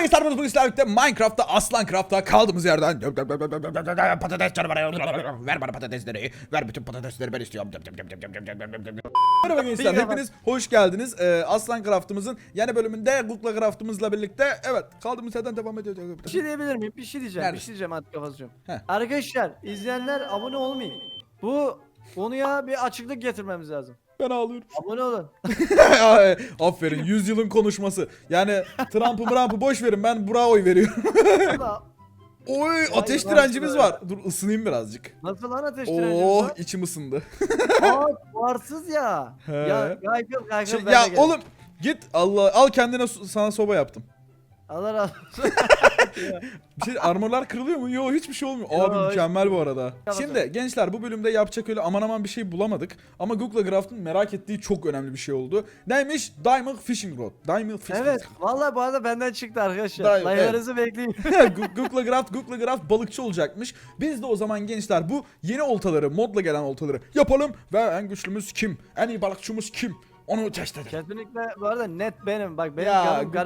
gençler bugün sizlerle birlikte Minecraft'ta Aslancraft'ta kaldığımız yerden patates canavarı ver bana patatesleri ver bütün patatesleri ben istiyorum Merhaba gençler Merhaba. hepiniz hoş geldiniz ee, Aslancraft'ımızın yeni bölümünde Google'la Craft'ımızla birlikte evet kaldığımız yerden devam ediyoruz Bir şey diyebilir miyim? Bir şey diyeceğim. Nerede? Bir şey diyeceğim Kafasıcığım. Heh. Arkadaşlar izleyenler abone olmayın. Bu konuya bir açıklık getirmemiz lazım. Ben ağlıyorum Abone olun. Aferin 100 yılın konuşması yani Trump'ı Trump'ı boş verin ben Burak'a oy veriyorum Valla, Oy ateş nasıl direncimiz ya? var dur ısınayım birazcık Nasıl lan ateş direncimiz Oh var? içim ısındı Aa varsız ya. He. Ya kaykıl kaykıl Şey, ben ya de gelirim. oğlum git Allah al kendine sana soba yaptım. Allah razı olsun. Bir şey armorlar kırılıyor mu? Yok hiçbir şey olmuyor. Yo, Abi hiç- mükemmel bu arada. Tamam, Şimdi gençler bu bölümde yapacak öyle aman aman bir şey bulamadık. Ama Google Craft'ın merak ettiği çok önemli bir şey oldu. Neymiş? Diamond Fishing Rod. Diamond Fishing evet. Vallahi bu arada benden çıktı arkadaşlar. Daha- Laylarınızı bekleyin. Gu- Google Craft, Google Craft balıkçı olacakmış. Biz de o zaman gençler bu yeni oltaları, modla gelen oltaları yapalım. Ve en güçlümüz kim? En iyi balıkçımız kim? Onu test edelim. Kesinlikle bu arada net benim. Bak benim Ya Google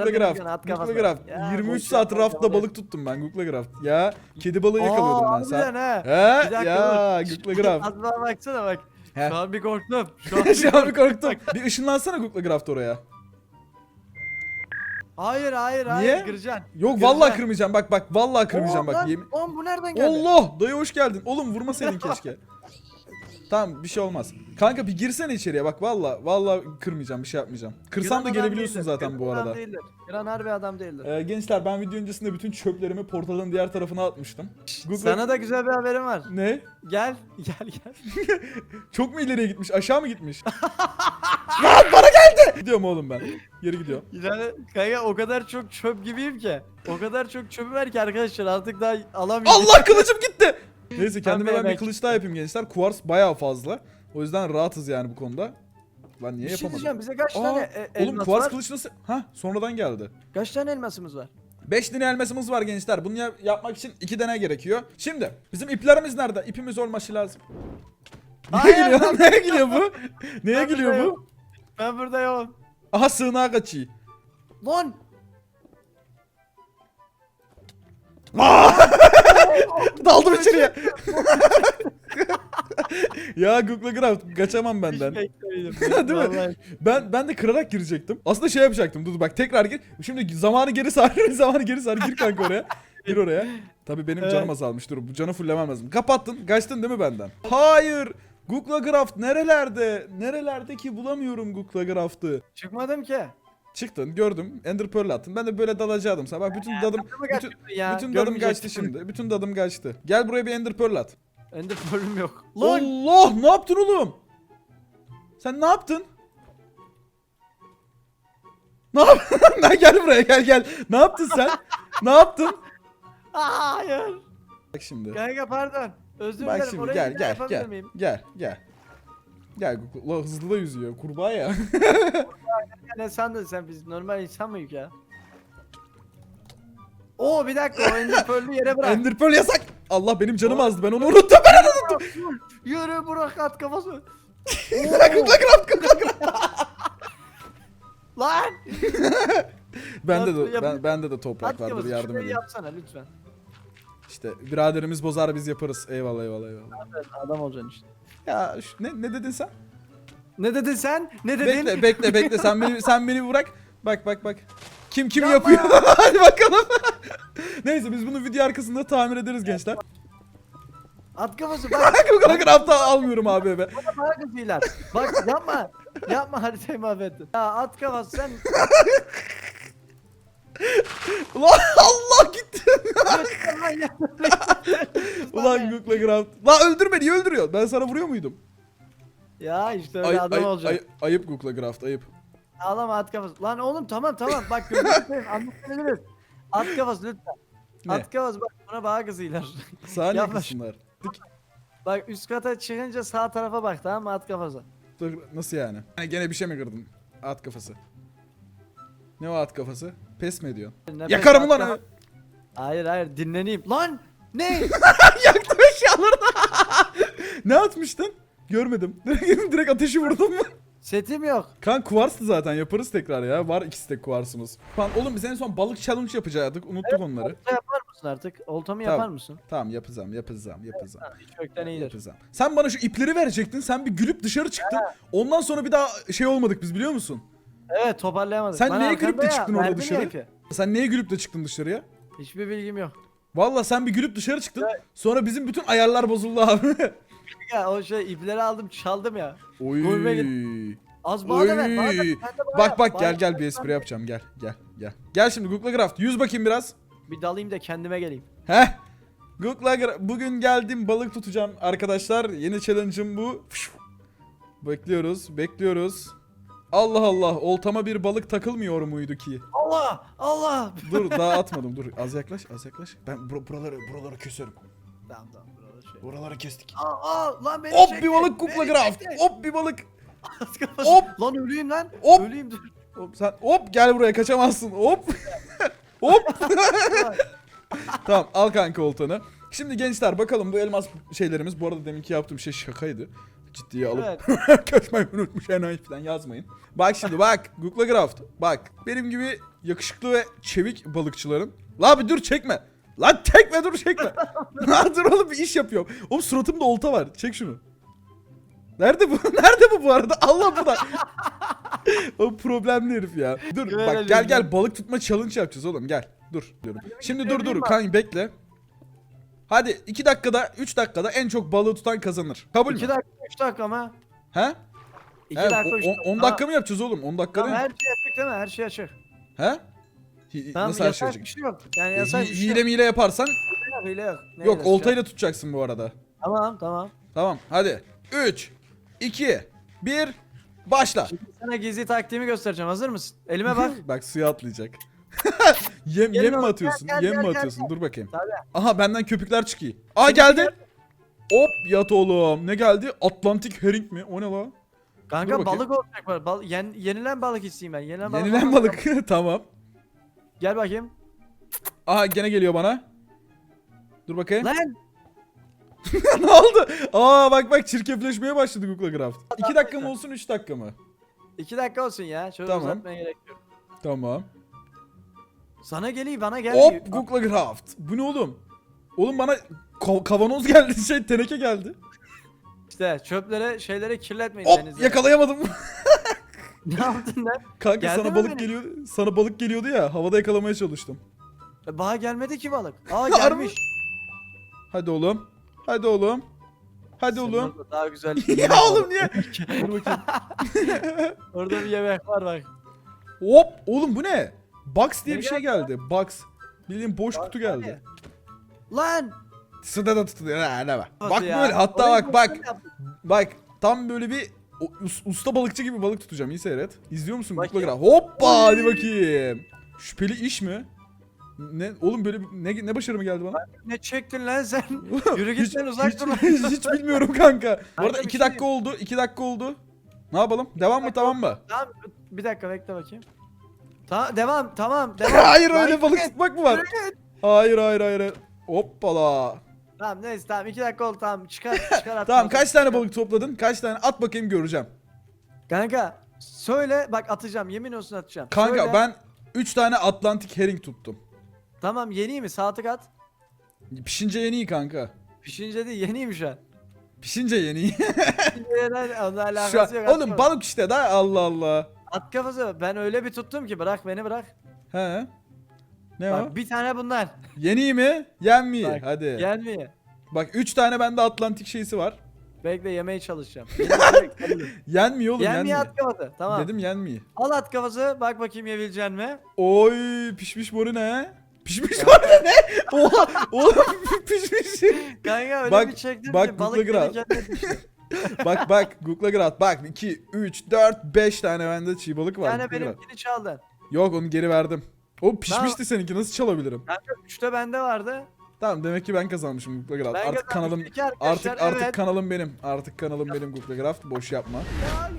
at Google. Craft. Ya, 23 boş saat rafta balık. tuttum ben Google Craft. Ya kedi balığı yakalıyordum ben. Sen. He dakika ya dur. Google Craft. Az daha baksana bak. He. Şu an bir korktum. Şu an bir Şu an bir korktum. Bir ışınlansana Google Craft oraya. Hayır hayır hayır Niye? kıracaksın. Yok Kıracağım. vallahi kırmayacağım. Bak bak vallahi kırmayacağım Oo, bak. lan, Yemin. Oğlum bu nereden geldi? Allah dayı hoş geldin. Oğlum vurmasaydın keşke. Tamam bir şey olmaz. Kanka bir girsene içeriye bak valla valla kırmayacağım bir şey yapmayacağım. Kırsam da adam gelebiliyorsun değildir, zaten bu adam arada. Değildir. Kıran harbi adam değildir. Ee, gençler ben video öncesinde bütün çöplerimi portalın diğer tarafına atmıştım. Google... Sana da güzel bir haberim var. Ne? Gel gel gel. Çok mu ileriye gitmiş? Aşağı mı gitmiş? Lan bana geldi! Gidiyorum oğlum ben. Geri gidiyorum. Yani kanka o kadar çok çöp gibiyim ki. O kadar çok çöpü var ki arkadaşlar artık daha alamayacağım. Allah kılıcım gitti. Neyse kendime Ben ben bir kılıç daha yapayım gençler. Kuvars bayağı fazla. O yüzden rahatız yani bu konuda. Lan niye Bir şey yapamadım? diyeceğim bize kaç Aa, tane e, oğlum kuvars var? kılıç nasıl? Ha sonradan geldi. Kaç tane elmasımız var? 5 tane elmasımız var gençler. Bunu ya- yapmak için 2 tane gerekiyor. Şimdi bizim iplerimiz nerede? İpimiz olması lazım. Neye Hayır, gülüyor? Neye gülüyor bu? Neye Ben gülüyor bu? Ben burada yokum. Aha sığınağa kaçıyor. Lan! Daldım içeriye. ya Google Craft kaçamam benden. Değil mi? Vallahi. Ben ben de kırarak girecektim. Aslında şey yapacaktım. Dur bak tekrar gir. Şimdi zamanı geri sar. zamanı geri sar. Gir kanka oraya. Gir oraya. Tabii benim Evet. canım azalmış. Dur bu canı fullemem lazım. Kapattın. Kaçtın değil mi benden? Hayır. Google Craft nerelerde? Nerelerde ki bulamıyorum Google Craft'ı. Çıkmadım ki. Çıktın gördüm. Ender Pearl attın. Ben de böyle dalacaktım sana. Bak bütün dadım bütün, kaçırdın ya. bütün dadım kaçtı şimdi. Bütün dadım kaçtı. Gel buraya bir Ender Pearl at. Ender Pearl'üm yok. Lan! Allah ne yaptın oğlum? Sen ne yaptın? Ne yaptın? Lan gel buraya gel gel. Ne yaptın sen? ne yaptın? Aa, Hayır. Bak şimdi. Kanka pardon. Özür Bak dilerim. şimdi gel bir daha gel yapabilir gel. miyim? Gel gel. Gel la hızlı da yüzüyor. Kurbağa ya. Ya ne sandın sen biz normal insan mıyız ya? Oo bir dakika o Ender Pearl'ü yere bırak. Ender Pearl yasak. Allah benim canım azdı. Ben onu unuttum. Ben onu unuttum. Yürü bırak at kafası. Bırak Craft, Google Craft. Lan! Bende de ben, bende de toprak vardır yardım edin. yapsana lütfen. İşte biraderimiz bozar biz yaparız. Eyvallah eyvallah eyvallah. Adam olacaksın işte. Ya şu- ne ne dedin sen? Ne dedin sen? Ne dedin? Bekle bekle bekle sen beni sen beni bırak. Bak bak bak. Kim kim Yapma yapıyor? Hadi bakalım. Neyse biz bunu video arkasında tamir ederiz gençler. At kafası bak Google Craft'ta almıyorum abi be. bana kızıyorlar. Bak yapma. Yapma haritayı mahvettin. Ya at kafası sen Ulan Allah gitti. Lan ya. Ulan Google Craft. La öldürme niye öldürüyor? Ben sana vuruyor muydum? Ya işte öyle Ay, adam ay- olacak. ay- ayıp Google Craft ayıp. Ağlama at kafası. Lan oğlum tamam tamam bak gözünü seveyim anlatabiliriz. At kafası lütfen. Ne? At kafası bak bana bana kızıyorlar. Saniye Yapma. kızsınlar. Dik- bak üst kata çıkınca sağ tarafa bak tamam mı at kafası. Dur, Nasıl yani? Ha, gene bir şey mi kırdın? At kafası. Ne o at kafası? Pes mi ediyorsun? Nefes Yakarım ulan. Hayır hayır dinleneyim. Lan ne? Yaktım eşyalarını. ne atmıştın? Görmedim. Direkt, ateşi vurdum mu? Setim yok. Kan kuvarstı zaten yaparız tekrar ya. Var iki stek kuvarsımız. Kan oğlum biz en son balık challenge yapacaktık. Unuttuk onları. Olta yapar mısın artık? Oltamı Tamam. yapar mısın? Tamam yapacağım yapacağım yapacağım. Ha, Hiç kökten iyidir. yapacağım. Sen bana şu ipleri verecektin. Sen bir gülüp dışarı çıktın. Ondan sonra bir daha şey olmadık biz biliyor musun? Evet toparlayamadık. Sen Bana neye gülüp de ya, çıktın orada verdin ya dışarı? ipi. Sen neye gülüp de çıktın dışarıya? Hiçbir bilgim yok. Valla sen bir gülüp dışarı çıktın. Sonra bizim bütün ayarlar bozuldu abi. Ya o şey ipleri aldım çaldım ya. Oy. Gurme Az bana da ver. Bana da, Oy. sen de bana Bak bak gel gel bir espri yapacağım gel gel gel. Gel şimdi Google Craft yüz bakayım biraz. Bir dalayım da kendime geleyim. Heh. Google bugün geldim balık tutacağım arkadaşlar. Yeni challenge'ım bu. Bekliyoruz bekliyoruz. Allah Allah oltama bir balık takılmıyor muydu ki? Allah! Allah! Dur daha atmadım dur az yaklaş az yaklaş. Ben bur- buraları buraları keserim. tamam tamam. Şey. Buraları kestik. Aa, aa, lan beni Hop çekti, bir balık Craft. çekti. Hop bir balık. Hop. Lan öleyim lan. Hop. Öleyim dur. Hop sen hop gel buraya kaçamazsın. Hop. hop. tamam al kanka oltanı. Şimdi gençler bakalım bu elmas şeylerimiz bu arada deminki yaptığım şey şakaydı. Ciddiye alıp kaçmayı unutmuş enayi falan yazmayın. Bak şimdi bak Google Craft bak benim gibi yakışıklı ve çevik balıkçıların. La bir dur çekme. Lan çekme dur çekme. La dur oğlum bir iş yapıyorum. Oğlum suratımda olta var çek şunu. Nerede bu? Nerede bu bu arada? Allah bu da. o problemli herif ya. Dur Güven bak gel gel balık tutma challenge yapacağız oğlum gel. Dur diyorum. Şimdi dur dur kan bekle. Hadi 2 dakikada 3 dakikada en çok balığı tutan kazanır. Kabul 2 mü? dakika 3 dakika mı? He? 2 He, dakika o- 3 on- dakika. 10 dakika mı yapacağız oğlum? 10 dakika Tamam, değil her şey açık değil mi? Her şey açık. He? Hi- Tamam Nasıl her şey yasak olacak? bir şey yok. Yani E, yasak hi- bir şey hile yok. mile yaparsan Hile yok. Ne yok hilesi oltayla tutacaksın bu arada. Tamam tamam. Tamam hadi. 3 2 1 başla. Şimdi sana gizli taktiğimi göstereceğim. Hazır mısın? Elime bak. Bak suya atlayacak. yem yem mi oğlum, atıyorsun? gel, gel, yem mi gel, gel, atıyorsun? Dur bakayım. Aha benden köpükler çıkıyor. Aa geldi. Hop yat oğlum. Ne geldi? Atlantik herring mi? O ne la? Dur Kanka bakayım. balık olacak var. Bal yen- yenilen balık isteyeyim ben. Yenilen balık. Yenilen balık. tamam. Gel bakayım. Aha gene geliyor bana. Dur bakayım. Lan! ne oldu? Aa bak bak çirkefleşmeye başladı Google Craft. 2 dakika mı olsun 3 dakika mı? 2 dakika olsun ya. Şöyle Tamam. uzatmaya gerek yok. Tamam. Sana geliyor bana gelmiyor. Hop Google Craft. Bu ne oğlum? Oğlum bana kavanoz geldi şey teneke geldi. İşte çöplere şeylere kirletmeyin Hop denize. yakalayamadım. ne yaptın lan? Kanka Geldi sana mi balık benim? geliyor. Sana balık geliyordu ya. Havada yakalamaya çalıştım. E, Bana gelmedi ki balık. Aa Harbi. gelmiş. Hadi oğlum. Hadi oğlum. Hadi Senin oğlum. orada Daha güzel. ya yemek var. oğlum niye? Dur bakayım. Orada bir yemek var bak. Hop oğlum bu ne? Box diye Ne bir şey geldi. Box. Bildiğin boş kutu geldi. Lan! Suda da tutuluyor. Ha, ne bak. Bak ya? böyle hatta Orayı bak bak. Bak tam böyle bir usta balıkçı gibi balık tutacağım. İyi seyret. İzliyor musun? Bakayım. Bakayım. Hoppa Oy. hadi bakayım. Şüpheli iş mi? Ne oğlum böyle ne ne başarı mı geldi bana? Ne çektin lan sen? Yürü git lan uzak hiç, dur. lan. hiç, hiç bilmiyorum kanka. Bu arada bir 2 şey dakika oldu. 2 dakika oldu. Ne yapalım? Devam mı tamam mı? Tamam bir dakika bekle bakayım. Tamam devam tamam devam. hayır öyle balık tutmak mı var? Hayır hayır hayır. Hoppala. Tamam neyse tamam iki dakika oldu tamam çıkar çıkar at. Tamam kaç tane balık topladın? Kaç tane? At bakayım göreceğim. Kanka söyle bak atacağım yemin olsun atacağım. Kanka Söyle. ben 3 tane Atlantik herring tuttum. Tamam yeni mi saatlik at. Pişince yeni iyi kanka. Pişince değil yeniyim şu an. Pişince yeni iyi. Pişince onunla alakası Şu an, yok. oğlum balık işte da Allah Allah. At kafası ben öyle bir tuttum ki bırak beni bırak. He. Ne Bak o? bir tane bunlar. Yeni mi? Yen mi? Bak, Hadi. Gelmiyor. Bak 3 tane bende Atlantik şeysi var. Bekle yemeye çalışacağım. Yenmiyor oğlum Yenmiyor yenmiyor. at kafası. Tamam. Dedim yenmiyor. Al at kafası bak bakayım yiyebilecek mi? Oy pişmiş boru ne? Pişmiş boru ne? Oha oğlum pişmiş. Kanka öyle Bak- bir çektim bak ki balık Google Graph. bak bak Google'a göre at. Bak 2, 3, 4, 5 tane bende çiğ balık var. Google'a at. benimkini çaldın. Yok onu geri verdim. O pişmişti seninki nasıl çalabilirim? Kanka üçte bende vardı. Tamam demek ki ben kazanmışım Google'a at. Ben Artık kanalım İki arkadaşlar, Artık artık evet. kanalım benim. Artık kanalım benim Google Craft. Boş yapma.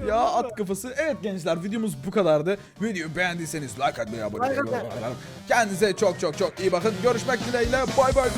Ya at kafası. Evet gençler videomuz bu kadardı. Videoyu beğendiyseniz like atmayı, abone Like olmayı. atmayı. Kendinize çok çok çok iyi bakın. Görüşmek dileğiyle. Bay bay.